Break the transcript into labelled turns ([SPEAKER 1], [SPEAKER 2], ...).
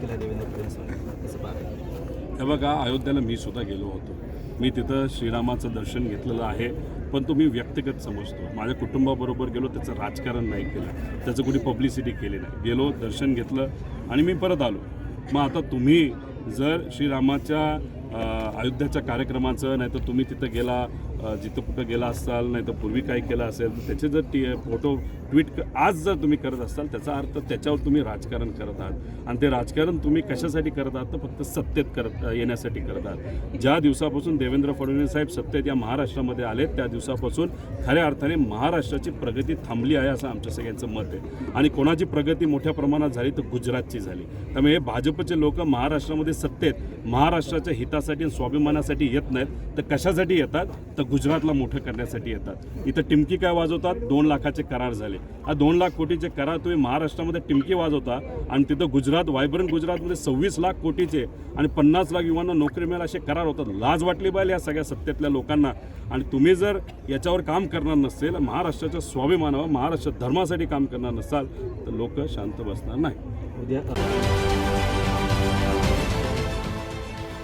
[SPEAKER 1] केला देवेंद्र फडणवीस
[SPEAKER 2] हे बघा अयोध्याला मी सुद्धा गेलो होतो. मी तिथं श्रीरामाचं दर्शन घेतलेलं आहे पण तो मी व्यक्तिगत समजतो. माझ्या कुटुंबाबरोबर गेलो त्याचं राजकारण नाही केलं. त्याचं कुणी पब्लिसिटी केली नाही. गेलो दर्शन घेतलं आणि मी परत आलो. मग आता तुम्ही जर श्रीरामाच्या अयोध्याच्या कार्यक्रमाचं नाही तर तुम्ही तिथं गेला जिथं कुठं गेला असाल नाही तर पूर्वी काय केलं असेल तर त्याचे जर टी फोटो ट्विट आज जर तुम्ही करत असाल त्याचा अर्थ त्याच्यावर तुम्ही राजकारण करत आहात. आणि ते राजकारण तुम्ही कशासाठी करत आहात तर फक्त सत्तेत करत येण्यासाठी करत आहात. ज्या दिवसापासून देवेंद्र फडणवीस साहेब सत्तेत या महाराष्ट्रामध्ये आले त्या दिवसापासून खऱ्या अर्थाने महाराष्ट्राची प्रगती थांबली आहे असं आमच्या सगळ्यांचं मत आहे. आणि कोणाची प्रगती मोठ्या प्रमाणात झाली तर गुजरातची झाली. त्यामुळे हे भाजपचे लोक महाराष्ट्रामध्ये सत्तेत महाराष्ट्राच्या हितासाठी स्वाभिमानासाठी येत नाहीत तर कशासाठी येतात? तर गुजरातला मोठं करण्यासाठी येतात. इथं टिमकी काय वाजवतात? दोन लाखाचे करार झाले. हा दोन लाख कोटीचे करार तुम्ही महाराष्ट्रामध्ये टिमकी वाजवता आणि तिथं गुजरात वायब्रंट गुजरातमध्ये सव्वीस लाख कोटीचे आणि पन्नास लाख युवांना नोकरी मिळेल असे करार होतात. लाज वाटली पाहिजे या सगळ्या सत्तेतल्या लोकांना. आणि तुम्ही जर याच्यावर काम करणार नसेल महाराष्ट्राच्या स्वाभिमानावर महाराष्ट्र धर्मासाठी काम करणार नसाल तर लोक शांत बसणार नाही.
[SPEAKER 1] उद्या